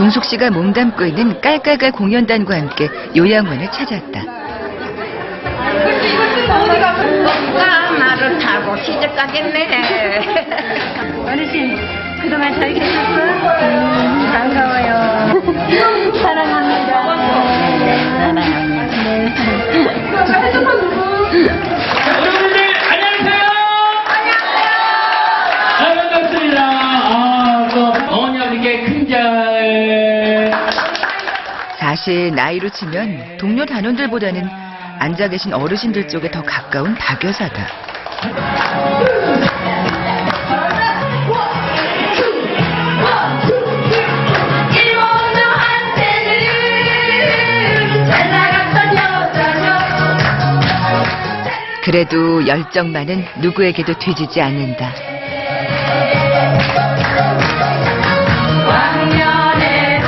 종숙 씨가 몸담고 있는 깔깔깔 공연단과 함께 요양원을 찾았다. 아, 말을 타고 시집 가겠네. 어르신, 그동안 잘 계셨어? 음, 반가워요. 사랑합니다. 여러분들 안녕하세요. 아, 반갑습니다. 아, 또 어머니 아버지께 큰절. 사실 나이로 치면 동료 단원들보다는 앉아 계신 어르신들 쪽에 더 가까운 박여사다. 그래도 열정만은 누구에게도 뒤지지 않는다.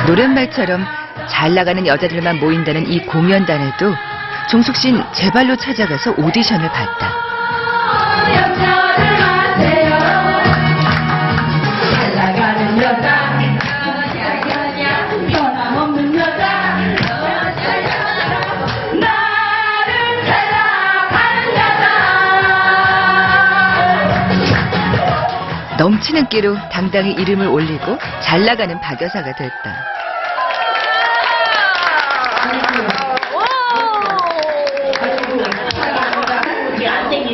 노랫말처럼 잘 나가는 여자들만 모인다는 이 공연단에도 종숙 씨는 제 발로 찾아가서 오디션을 봤다. 넘치는 끼로 당당히 이름을 올리고 잘 나가는 박여사가 됐다.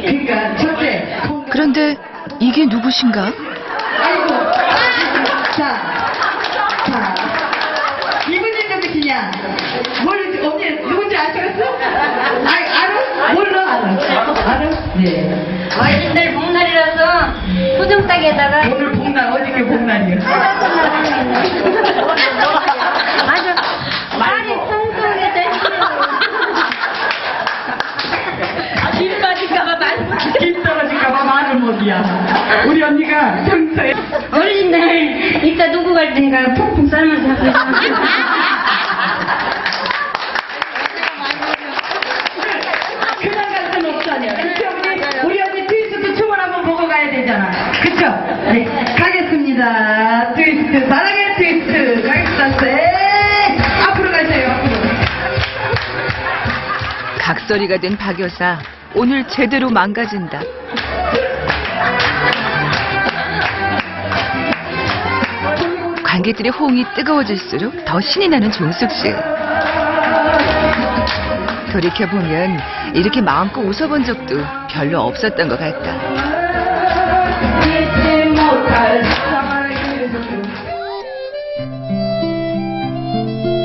그러니까 첫째 그런데 이게 누구신가? 아이고 자, 자 이분이 누구시냐 뭘 언니 누군지 아시겠어? 아 알아? 몰라 알아 알아? 네 어르신들 복날이라서 소정닭에다가 오늘 복날 어저께 복날이야 아주 말이 뚱뚱하게 되시네요. 김 빠질까봐 말. 김 떨어질까봐 말을 못이야. 우리 언니가 평소에 어르신들 이따 누구 갈 테니까 푹푹 삶아서 하세요. 그냥 갈 수는 없잖아요. 그쵸 우리 우리 언니 트위스트 춤을 한번 보고 가야 되잖아. 그쵸? 네 가겠습니다. 트위스트 사랑의 트위스트 가겠습니다. 네 앞으로 가세요. 앞으로. 각설이가 된 박여사 오늘 제대로 망가진다. 관객들의 호응이 뜨거워질수록 더 신이 나는 종숙 씨. 돌이켜 보면 이렇게 마음껏 웃어본 적도 별로 없었던 것 같다.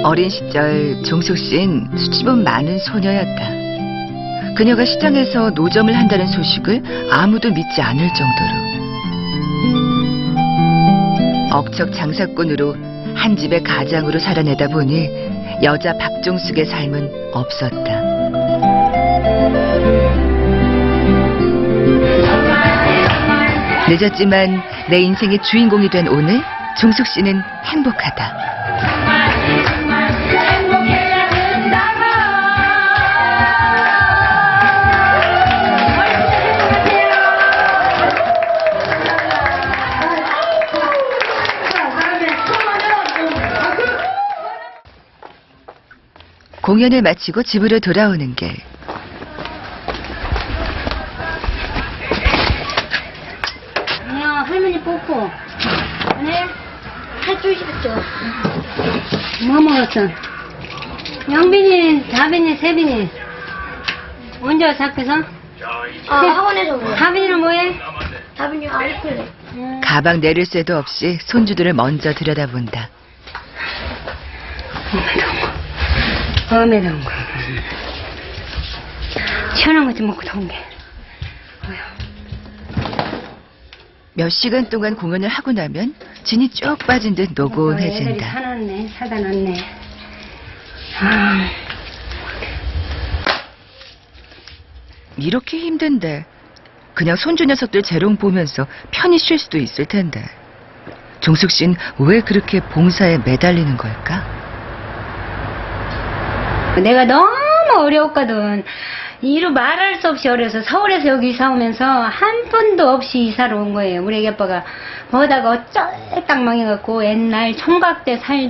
어린 시절 종숙 씨는 수줍음 많은 소녀였다. 그녀가 시장에서 노점을 한다는 소식을 아무도 믿지 않을 정도로 억척 장사꾼으로 한 집의 가장으로 살아내다 보니 여자 박종숙의 삶은 없었다. 늦었지만 내 인생의 주인공이 된 오늘 종숙 씨는 행복하다. 공연을 마치고 집으로 돌아오는 길. 안녕 할머니 뽀뽀. 네. 할줄 싶죠. 뭐 먹었어? 영빈이, 다빈이, 세빈이. 언제 왔어 학교에서? 아, 학원에서 뭐? 다빈이는 뭐해? 다빈이 알콜레. 가방 내릴 새도 없이 손주들을 먼저 들여다본다. 마 음에 더운 거. 시원한 거 좀 먹고 더운 게. 몇 시간 동안 공연을 하고 나면 진이 쭉 빠진 듯 애들이 노곤해진다. 사놨네, 사다 놨네. 아, 이렇게 힘든데 그냥 손주 녀석들 재롱 보면서 편히 쉴 수도 있을 텐데. 종숙 씨는 왜 그렇게 봉사에 매달리는 걸까? 내가 너무 어려웠거든. 이루 말할 수 없이 어려서 서울에서 여기 이사 오면서 한 푼도 없이 이사를 온 거예요. 우리 애기 아빠가 뭐다가 어쩔 딱 망해갖고 옛날 총각 때 살.